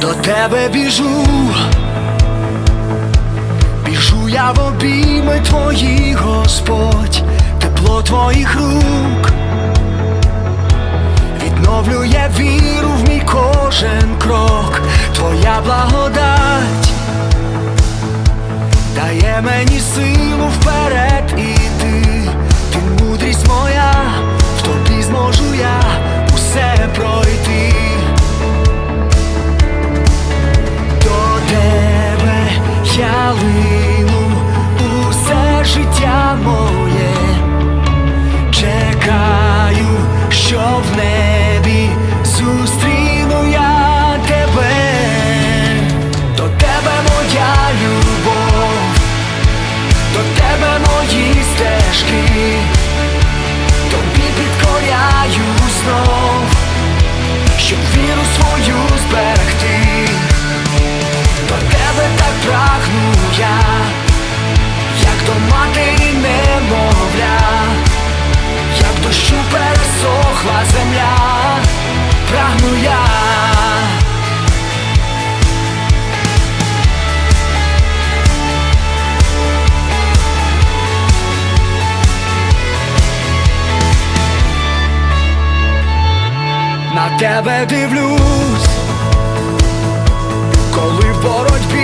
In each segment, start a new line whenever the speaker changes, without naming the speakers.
до тебе біжу, біжу я в обійми твої, Господь, тепло твоїх рук, відновлює віру в мій кожен крок, твоя благодать дає мені силу вперед іти, ти мудрість моя, в тобі зможу я усе пройти. Я усе життя моє, чекаю, що в небі зустріну я тебе, до тебе моя любов, до тебе мої стежки, тобі підкоряю знов, тебе дивлюсь коли в боротьбі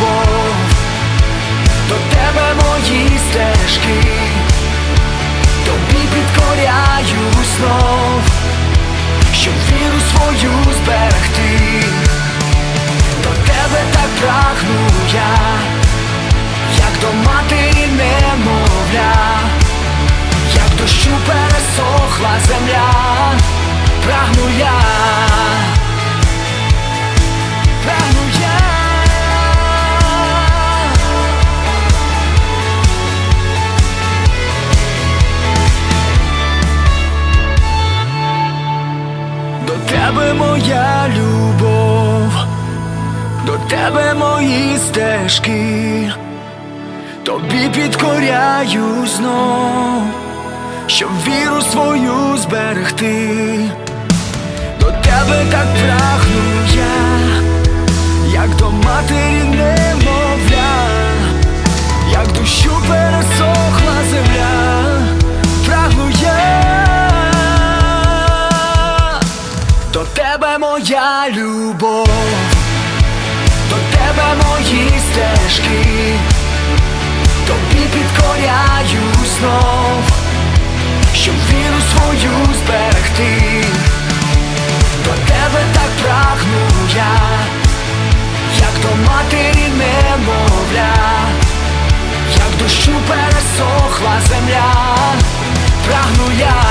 любов, до тебе мої стежки, тобі підкоряю знов, щоб віру свою зберегти. До тебе так прагну я, як до матері немовля, як дощу пересохла земля, прагну я, тебе мої стежки, тобі підкоряю знов, щоб віру свою зберегти. До тебе так прагну я, як до матері немовля, як дощу пересохла земля, прагну. До тебе моя любов, стежки, тобі підкоряю знов, щоб віру свою зберегти, до тебе так прагну я, як до матері немовля, як дощу пересохла земля, прагну я.